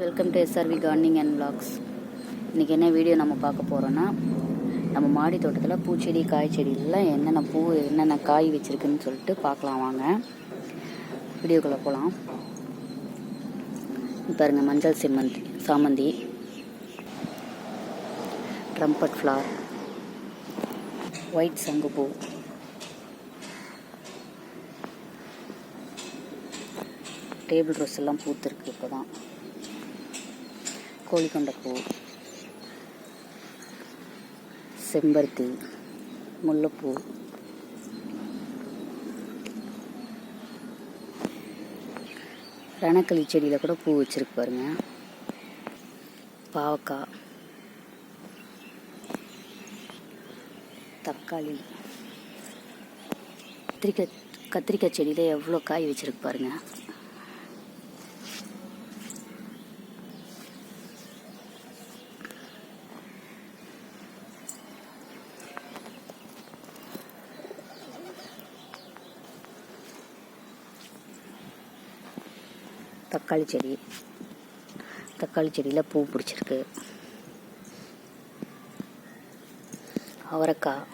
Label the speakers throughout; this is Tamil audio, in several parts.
Speaker 1: Welcome to SRV gardening and vlogs. இன்றைக்கி என்ன வீடியோ நம்ம பார்க்க போகிறோன்னா நம்ம மாடி தோட்டத்தில் பூச்செடி காய் செடியெல்லாம் என்னென்ன பூ என்னென்ன காய் வச்சுருக்குன்னு சொல்லிட்டு பார்க்கலாம் வாங்க. வீடியோக்குள்ளே போகலாம் பாருங்கள் மஞ்சள் சிம்மந்தி சாமந்தி. ட்ரம்பட் ஃப்ளார் ஒயிட் சங்குப்பூ டேபிள் ரோஸ் எல்லாம் பூத்துருக்கு இப்போ தான் கோழிக்கொண்டைப்பூ செம்பருத்தி முல்லைப்பூ ரணக்களி செடியில் கூட பூ வச்சுருக்கு பாருங்க பாவக்காய் தக்காளி கத்திரிக்காய் கத்திரிக்காய் செடியில் எவ்வளோ காய் வச்சுருக்கு பாருங்க தக்காளி செடி. தக்காளி செடியில் பூ பிடிச்சிருக்கு. அவரைக்காய்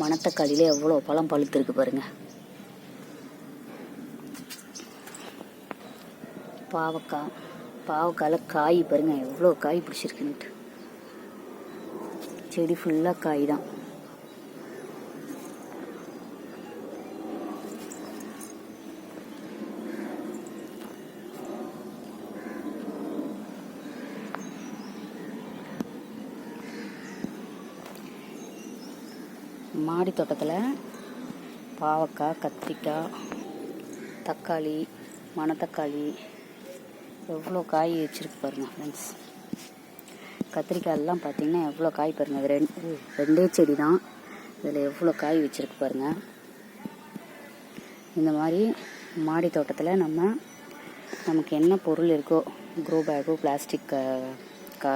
Speaker 1: மணத்தக்காளியில் எவ்வளோ பழம் பழுத்திருக்கு பாருங்கள் பாவக்காய் பாவக்காயில் காய் பாருங்க எவ்வளோ காய் பிடிச்சிருக்குன்ட்டு செடி ஃபுல்லாக காய் தான். மாடி தோட்டத்தில் பாவக்காய் கத்திரிக்காய் தக்காளி மணத்தக்காளி எவ்வளோ காய் வச்சுருக்கு பாருங்க ஃப்ரெண்ட்ஸ் கத்திரிக்காயெல்லாம் பார்த்தீங்கன்னா எவ்வளோ காய் பாருங்க அது ரெண்டு ரெண்டே செடி தான் இதில் எவ்வளோ காய் வச்சுருக்கு பாருங்க. இந்த மாதிரி மாடி தோட்டத்தில் நம்ம நமக்கு என்ன பொருள் இருக்கோ க்ரோ பேக்கோ பிளாஸ்டிக் க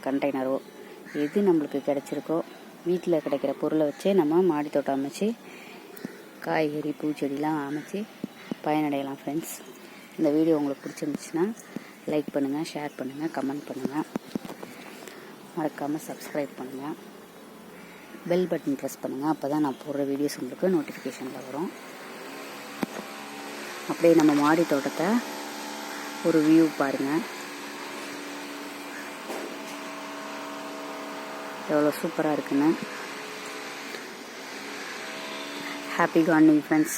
Speaker 1: கண்டெய்னரோ எது நம்மளுக்கு கிடச்சிருக்கோ வீட்டில் கிடைக்கிற பொருளை வச்சே நம்ம மாடி தோட்டம் அமைச்சு காய்கறி பூச்செடிலாம் அமைச்சு பயனடையலாம் ஃப்ரெண்ட்ஸ் இந்த வீடியோ உங்களுக்கு பிடிச்சிருந்துச்சுன்னா லைக் பண்ணுங்கள் ஷேர் பண்ணுங்கள் கமெண்ட் பண்ணுங்கள் மறக்காமல் சப்ஸ்கிரைப் பண்ணுங்கள் பெல் பட்டன் ப்ரெஸ் பண்ணுங்கள் அப்போ தான் நான் போடுற வீடியோஸ் உங்களுக்கு நோட்டிஃபிகேஷனில் வரும். அப்படியே நம்ம மாடி தோட்டத்தை ஒரு வியூ பாருங்கள் எவ்வளோ சூப்பராக இருக்குன்னு. Happy gardening friends